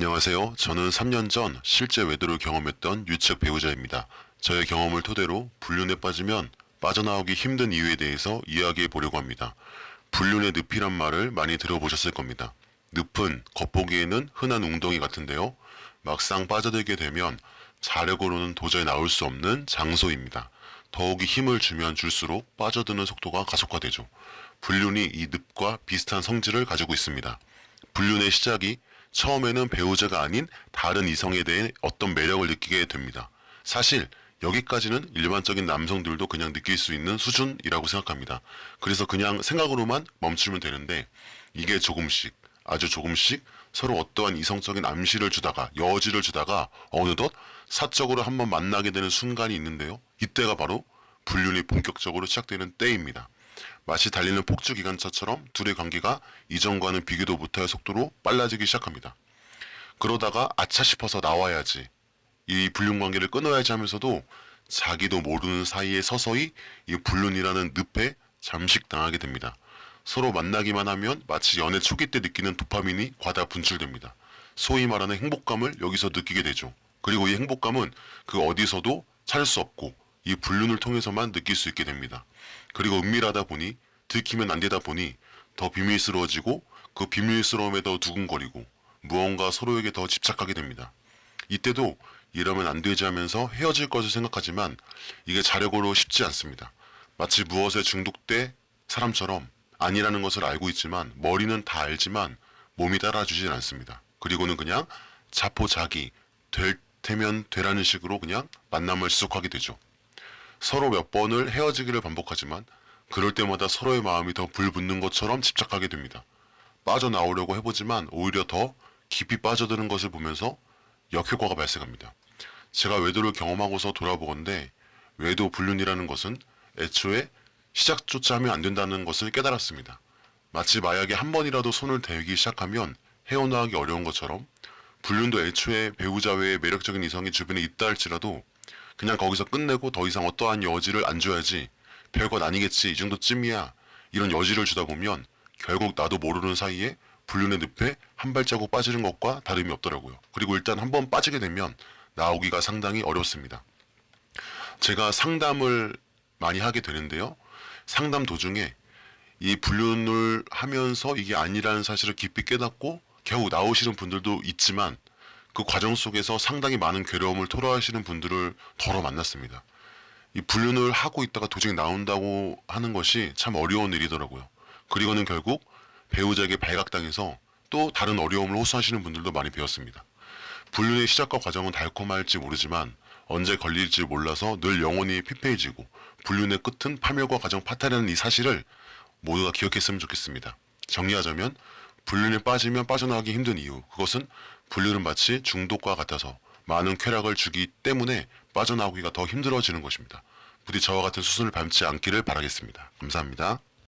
안녕하세요. 저는 3년 전 실제 외도를 경험했던 유책 배우자입니다. 저의 경험을 토대로 불륜에 빠지면 빠져나오기 힘든 이유에 대해서 이야기해 보려고 합니다. 불륜의 늪이란 말을 많이 들어보셨을 겁니다. 늪은 겉보기에는 흔한 웅덩이 같은데요. 막상 빠져들게 되면 자력으로는 도저히 나올 수 없는 장소입니다. 더욱이 힘을 주면 줄수록 빠져드는 속도가 가속화되죠. 불륜이 이 늪과 비슷한 성질을 가지고 있습니다. 불륜의 시작이 처음에는 배우자가 아닌 다른 이성에 대해 어떤 매력을 느끼게 됩니다. 사실 여기까지는 일반적인 남성들도 그냥 느낄 수 있는 수준이라고 생각합니다. 그래서 그냥 생각으로만 멈추면 되는데 이게 조금씩 아주 조금씩 서로 어떠한 이성적인 암시를 주다가 여지를 주다가 어느덧 사적으로 한번 만나게 되는 순간이 있는데요. 이때가 바로 불륜이 본격적으로 시작되는 때입니다. 마치 달리는 폭주 기관차처럼 둘의 관계가 이전과는 비교도 못할 속도로 빨라지기 시작합니다. 그러다가 아차 싶어서 나와야지 이 불륜 관계를 끊어야지 하면서도 자기도 모르는 사이에 서서히 이 불륜이라는 늪에 잠식당하게 됩니다. 서로 만나기만 하면 마치 연애 초기 때 느끼는 도파민이 과다 분출됩니다. 소위 말하는 행복감을 여기서 느끼게 되죠. 그리고 이 행복감은 그 어디서도 찾을 수 없고 이 불륜을 통해서만 느낄 수 있게 됩니다. 그리고 은밀하다 보니 들키면 안 되다 보니 더 비밀스러워지고 그 비밀스러움에 더 두근거리고 무언가 서로에게 더 집착하게 됩니다. 이때도 이러면 안 되지 하면서 헤어질 것을 생각하지만 이게 자력으로 쉽지 않습니다. 마치 무엇에 중독돼 사람처럼 아니라는 것을 알고 있지만 머리는 다 알지만 몸이 따라주진 않습니다. 그리고는 그냥 자포자기 될 테면 되라는 식으로 그냥 만남을 지속하게 되죠. 서로 몇 번을 헤어지기를 반복하지만 그럴 때마다 서로의 마음이 더 불붙는 것처럼 집착하게 됩니다. 빠져나오려고 해보지만 오히려 더 깊이 빠져드는 것을 보면서 역효과가 발생합니다. 제가 외도를 경험하고서 돌아보건대 외도 불륜이라는 것은 애초에 시작조차 하면 안 된다는 것을 깨달았습니다. 마치 마약에 한 번이라도 손을 대기 시작하면 헤어나오기 어려운 것처럼 불륜도 애초에 배우자 외에 매력적인 이성이 주변에 있다 할지라도 그냥 거기서 끝내고 더 이상 어떠한 여지를 안 줘야지 별것 아니겠지 이 정도쯤이야 이런 여지를 주다 보면 결국 나도 모르는 사이에 불륜의 늪에 한 발자국 빠지는 것과 다름이 없더라고요. 그리고 일단 한 번 빠지게 되면 나오기가 상당히 어렵습니다. 제가 상담을 많이 하게 되는데요. 상담 도중에 이 불륜을 하면서 이게 아니라는 사실을 깊이 깨닫고 겨우 나오시는 분들도 있지만 그 과정 속에서 상당히 많은 괴로움을 토로하시는 분들을 더러 만났습니다. 이 불륜을 하고 있다가 도저히 나온다고 하는 것이 참 어려운 일이더라고요. 그리고는 결국 배우자에게 발각당해서 또 다른 어려움을 호소하시는 분들도 많이 배웠습니다. 불륜의 시작과 과정은 달콤할지 모르지만 언제 걸릴지 몰라서 늘 영원히 피폐해지고 불륜의 끝은 파멸과 가정 파탄이라는 이 사실을 모두가 기억했으면 좋겠습니다. 정리하자면 불륜에 빠지면 빠져나가기 힘든 이유 그것은 불륜은 마치 중독과 같아서 많은 쾌락을 주기 때문에 빠져나오기가 더 힘들어지는 것입니다. 부디 저와 같은 수순을 밟지 않기를 바라겠습니다. 감사합니다.